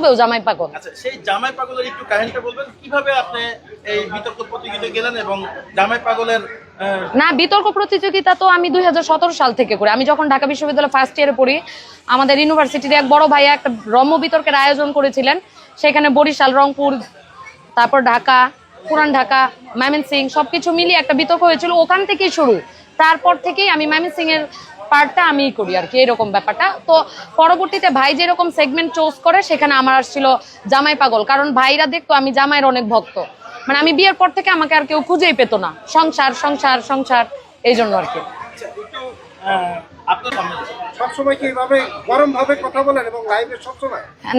বাস্তবেও জামাই পাগল। আচ্ছা সেই জামাই পাগলের একটু কাহিনীটা বলবেন? কীভাবে আপনি এই বিতর্ক প্রতিযোগিতায় গেলেন এবং জামাই পাগলের না বিতর্ক প্রতিযোগিতা তো আমি দুই সাল থেকে করি। আমি যখন ঢাকা বিশ্ববিদ্যালয়ে ফার্স্ট ইয়ারে পড়ি আমাদের ইউনিভার্সিটির এক বড় ভাইয়া একটা রম্য বিতর্কের আয়োজন করেছিলেন। সেখানে বরিশাল রংপুর তারপর ঢাকা পুরান ঢাকা ময়মনসিং সবকিছু মিলিয়ে একটা বিতর্ক হয়েছিল। ওখান থেকেই শুরু। তারপর থেকেই আমি ময়মনসিং এর পার্টটা আমিই করি আর কি এরকম ব্যাপারটা। তো পরবর্তীতে ভাই যেরকম সেগমেন্ট চোজ করে সেখানে আমার আসছিল জামাই পাগল। কারণ ভাইরা দেখতো আমি জামাইয়ের অনেক ভক্ত। মানে আমি বিয়ের পর থেকে আমাকে আর কেউ খুঁজেই পেতো না। সংসার সংসার সংসার এই জন্য আর কি। আচ্ছা,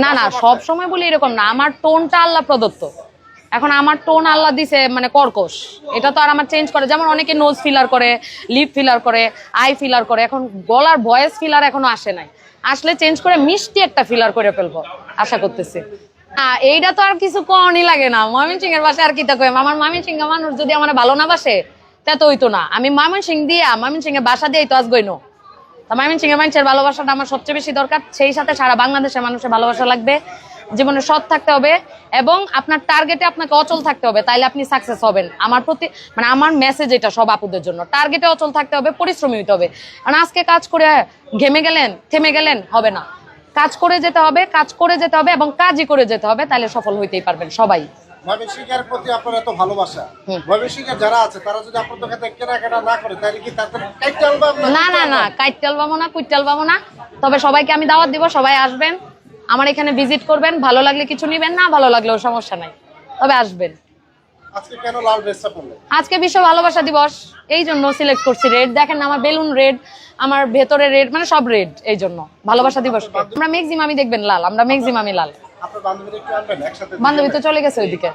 না না সব সময় বলি এরকম না। আমার টোনটা আল্লাহ প্রদত্ত। এখন আমার টোন আল্লাহ দিছে মানে কর্কশ। এটা তো আর আমার চেঞ্জ করে। যেমন অনেকে নোজ ফিলার করে লিপ ফিলার করে আই ফিলার করে, এখন গলার ভয়েস ফিলার এখনও আসে নাই। আসলে চেঞ্জ করে মিষ্টি একটা ফিলার করে ফেলব, আশা করতেছি। এইটা তো আর কিছু কনই লাগে না। ময়মন সিং এর বাসায় আর কি তা কই আমার ময়মন সিং মানুষ যদি আমার ভালো না বাসে, তা তো হইতো না। আমি ময়মন সিং দিয়া সিং এর বাসা দিয়েই তো আজ গইনো। তা সিং এর মানুষের ভালোবাসাটা আমার সবচেয়ে বেশি দরকার। সেই সাথে সারা বাংলাদেশের মানুষের ভালোবাসা লাগবে। জীবনে সৎ থাকতে হবে এবং আপনার টার্গেটে আপনাকে অচল থাকতে হবে তাইলে আপনি সাকসেস হবেন। আমার প্রতি মানে আমার মেসেজ এটা সব আপুদের জন্য। টার্গেটে অচল থাকতে হবে পরিশ্রমী হতে হবে। কারণ আজকে কাজ করে ঘেমে গেলেন থেমে গেলেন হবে না। কাজ করে যেতে হবে কাজ করে যেতে হবে এবং কাজই করে যেতে হবে তাহলে সফল হইতেই পারবেন সবাই। ময়মনসিংহের প্রতি আপনার এত ভালোবাসা। হুম। ময়মনসিংহের যারা আছে তারা যদি আপনাদের কাছে কেনাকাটা না করে তাহলে কি তাদের একটা না না না কাইটাল পাবো না কুইটাল পাবো না। তবে সবাইকে আমি দাওয়াত দিব সবাই আসবেন। আমার এখানে ভিজিট করবেন ভালো লাগলে কিছু নিবেন না ভালো লাগলেও সমস্যা নাই। তবে আসবেন। আজকে কেন লাল ড্রেসটা পরলেন? আজকে বিশ্ব ভালোবাসা দিবস এই জন্য সিলেক্ট করছি রেড দেখেন না, আমার বেলুন রেড আমার ভেতরে রেড মানে সব রেড এই জন্য। ভালোবাসা দিবস আমরা ম্যাক্সিমামই দেখবেন লাল আমরা ম্যাক্সিমামই লাল। আপনার বান্ধবীরা একটু আনবেন একসাথে বান্ধবী তো চলে গেছে ওইদিকে।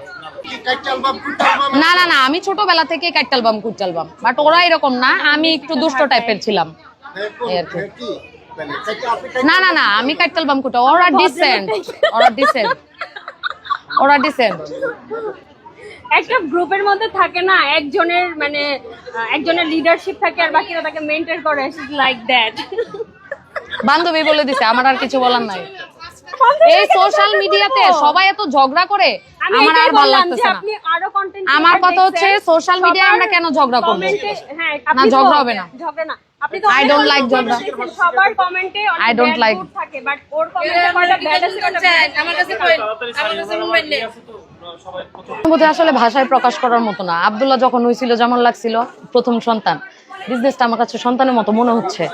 না না না আমি ছোটবেলা থেকে কাইটালবাম কুইটালবাম বাট ওরা এরকম না আমি একটু দুষ্ট টাইপের ছিলাম। না না না আমি কাইটালবাম কুটা। ওরা ডিসেন্ট ওরা ডিসেন্ট ওরা ডিসেন্ট একটা গ্রুপের মধ্যে থাকে না একজনের মানে একজনের লিডারশিপ থাকে আর বাকিরা তাকে মেনটেন করে লাইক দ্যাট বান্ধবী বলে দিছে আমার আর কিছু বলার নাই। এই সোশ্যাল মিডিয়াতে সবাই এত ঝগড়া করে আমার আর ভালো লাগতেছে না। আপনি আরও কন্টেন্ট আমার কথা হচ্ছে সোশ্যাল এ আমরা কেন ঝগড়া করব? হ্যাঁ না, ঝগড়া হবে না। ঝগড়া না। আপনি তো I অনেক don't অল্প like comment ঝগড়া। সবার কমেন্টে অনেক I don't bad like- mood থাকে বাট ওর কমেন্টে কয়টা ব্যাড আছে আমার কাছে আমার কাছে মোবাইল নেই। বোধহয় আসলে ভাষায় প্রকাশ করার মতো না। আব্দুল্লাহ যখন হয়েছিল যেমন লাগছিল প্রথম সন্তান। বিজনেসটা আমার কাছে সন্তানের মতো মনে হচ্ছে।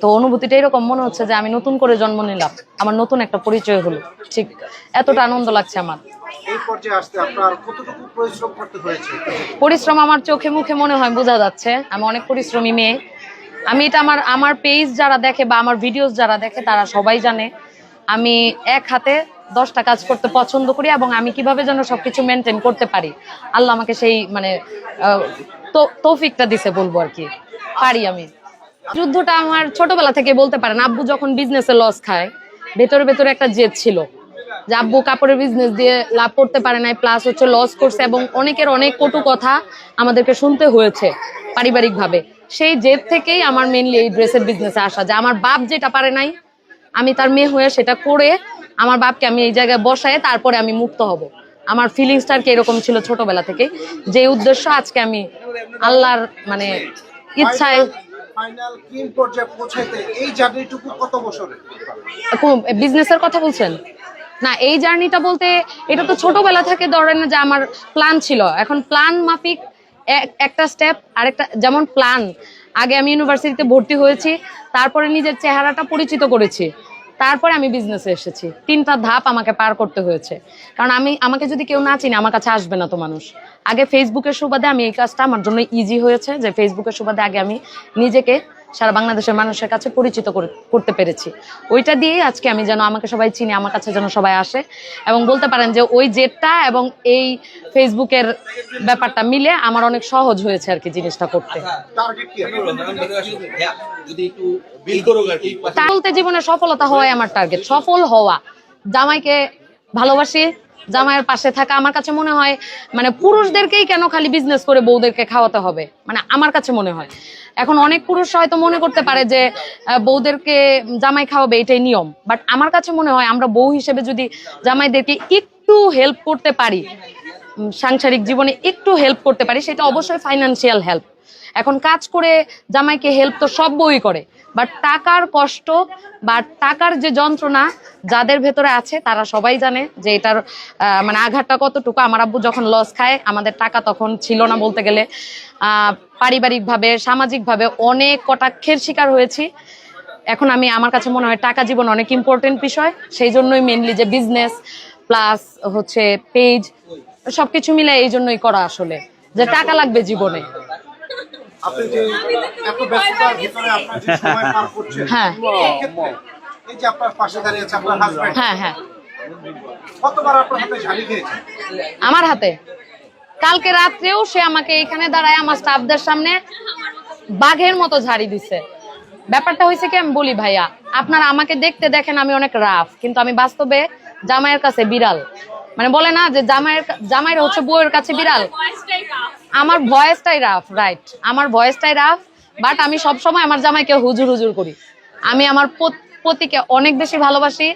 তো অনুভূতিটা এরকম মনে হচ্ছে যে আমি নতুন করে জন্ম নিলাম। আমার নতুন একটা পরিচয় হলো। ঠিক এতটা আনন্দ লাগছে আমার। পরিশ্রম পরিশ্রম আমার চোখে মুখে মনে হয় বোঝা যাচ্ছে। আমি অনেক পরিশ্রমী মেয়ে। আমি এটা আমার আমার পেজ যারা দেখে বা আমার ভিডিওস যারা দেখে, তারা সবাই জানে। আমি এক হাতে দশটা কাজ করতে পছন্দ করি এবং আমি কীভাবে যেন সবকিছু মেনটেন করতে পারি। আল্লাহ আমাকে সেই মানে তৌফিকটা দিছে বলব আর কি। পারি আমি। যুদ্ধটা আমার ছোটবেলা থেকে বলতে পারেন। আব্বু যখন বিজনেসে লস খায়, ভেতরে ভেতরে একটা জেদ ছিল। যে আব্বু কাপড়ের বিজনেস দিয়ে লাভ করতে পারে নাই প্লাস হচ্ছে লস করছে এবং অনেকের অনেক কটু কথা আমাদেরকে শুনতে হয়েছে পারিবারিকভাবে। সেই জেদ থেকেই আমার মেনলি এই ড্রেসের বিজনেসে আসা যে আমার বাপ যেটা পারে নাই আমি তার মেয়ে হয়ে সেটা করে আমার বাপকে আমি এই জায়গায় বসায় তারপরে আমি মুক্ত হব। আমার ফিলিংসটা আর কি এরকম ছিল ছোটবেলা থেকে। যে উদ্দেশ্য আজকে আমি আল্লাহর মানে ইচ্ছায় ফাইনাল পর্যায়ে পৌঁছাইতে এই জার্নিটুকু কত বছরের? বিজনেসের কথা বলছেন? না, এই জার্নিটা বলতে এটা তো ছোটবেলা থেকে ধরেন যে আমার প্ল্যান ছিল। এখন প্ল্যান মাফিক, এক- একটা স্টেপ আরেকটা, যেমন প্ল্যান আগে আমি ইউনিভার্সিটিতে ভর্তি হয়েছি, তারপরে নিজের চেহারাটা পরিচিত করেছি, তারপরে আমি বিজনেসে এসেছি। তিনটা ধাপ আমাকে পার করতে হয়েছে। কারণ আমি, আমাকে যদি কেউ না চিনে, আমার কাছে আসবে না তো মানুষ। আগে ফেসবুকের সুবাদে আমি এই কাজটা আমার জন্য ইজি হয়েছে, যে ফেসবুকের সুবাদে আগে আমি নিজেকে সারা বাংলাদেশের মানুষের কাছে পরিচিত করে- করতে পেরেছি। ওইটা দিয়েই আজকে আমি যেন আমাকে সবাই চিনি আমার কাছে যেন সবাই আসে এবং বলতে পারেন যে ওই জেটটা এবং এই ফেসবুকের ব্যাপারটা মিলে আমার অনেক সহজ হয়েছে আর কি জিনিসটা করতে। আর কি। বলতে জীবনে সফলতা হওয়াই আমার টার্গেট সফল হওয়া। জামাইকে ভালোবাসি জামাইয়ের পাশে থাকা, আমার কাছে মনে হয় মানে পুরুষদেরকেই কেন খালি বিজনেস করে বউদেরকে খাওয়াতে হবে? মানে আমার কাছে মনে হয়। এখন অনেক পুরুষ হয়তো মনে করতে পারে যে বউদেরকে জামাই খাওয়াবে, এটাই নিয়ম। বাট আমার কাছে মনে হয়, আমরা বউ হিসেবে যদি জামাইদেরকে একটু হেল্প করতে পারি সাংসারিক জীবনে একটু হেল্প করতে পারি, সেটা অবশ্যই ফাইনান্সিয়াল হেল্প এখন কাজ করে জামাইকে হেল্প তো সব বই করে। বাট টাকার কষ্ট বা টাকার যে যন্ত্রণা যাদের ভেতরে আছে, তারা সবাই জানে যে এটার মানে আঘাতটা কতটুকু। আমার আব্বু যখন লস খায়, আমাদের টাকা তখন ছিল না বলতে গেলে। পারিবারিকভাবে, সামাজিকভাবে অনেক কটাক্ষের শিকার হয়েছি। এখন আমি, আমার কাছে মনে হয় টাকা জীবন অনেক ইম্পর্টেন্ট বিষয়। সেই জন্যই মেনলি যে বিজনেস প্লাস হচ্ছে পেজ সবকিছু মিলে এই জন্যই করা আসলে। যে টাকা লাগবে জীবনে। আপনি যে এত ব্যস্ততার ভিতরে আপনার যে সময় পার করছেন হ্যাঁ। এই যে আপনার পাশে দাঁড়িয়ে আছে আপনার হাজবেন্ড হ্যাঁ হ্যাঁ। কতবার আপনার হাতে খেয়েছে? আমার হাতে? কালকে রাত্রেও সে আমাকে এখানে দাঁড়ায় আমার স্টাফদের সামনে বাঘের মতো ঝাড়ি দিছে। ব্যাপারটা হয়েছে কি আমি বলি ভাইয়া আপনারা আমাকে দেখতে দেখেন আমি অনেক রাফ কিন্তু আমি বাস্তবে জামাইয়ের কাছে বিড়াল। মানে বলে না যে জামাইয়ের জামাইয়ের হচ্ছে বউয়ের কাছে বিড়াল। আমার ভয়েসটাই রাফ রাইট আমার ভয়েসটাই রাফ বাট আমি সব সময় আমার জামাইকে হুজুর হুজুর করি। আমি আমার পত- পতিকে অনেক বেশি ভালোবাসি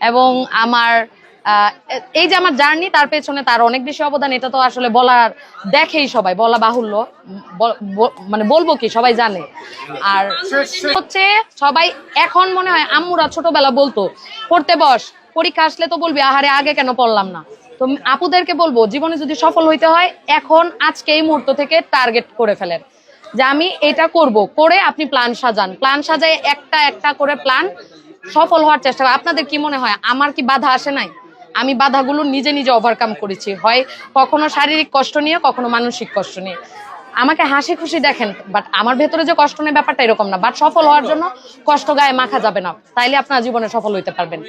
এবং আমার এই যে আমার জার্নি, তার পেছনে তার অনেক বেশি অবদান, এটা তো আসলে বলার দেখেই সবাই, বলা বাহুল্য। মানে বলব কি, সবাই জানে। আর হচ্ছে সবাই এখন মনে হয় আম্মুরা ছোটবেলা বলতো, পড়তে বস পরীক্ষা আসলে তো বলবি, আহারে, আগে কেন পড়লাম না? তো আপুদেরকে বলব, জীবনে যদি সফল হইতে হয়, এখন, আজকে এই মুহূর্ত থেকে টার্গেট করে ফেলেন। যে আমি এটা করব, করে আপনি প্ল্যান সাজান। প্ল্যান সাজায় একটা একটা করে প্ল্যান সফল হওয়ার চেষ্টা। আপনাদের কি মনে হয়, আমার কি বাধা আসে নাই? আমি বাধাগুলো নিজে নিজে ওভারকাম করেছি। হয় কখনো শারীরিক কষ্ট নিয়ে, কখনো মানসিক কষ্ট নিয়ে। আমাকে হাসি খুশি দেখেন বাট আমার ভেতরে যে কষ্ট নেই ব্যাপারটা এরকম না বাট সফল হওয়ার জন্য কষ্ট গায়ে মাখা যাবে না, তাইলে আপনার জীবনে সফল হইতে পারবেন।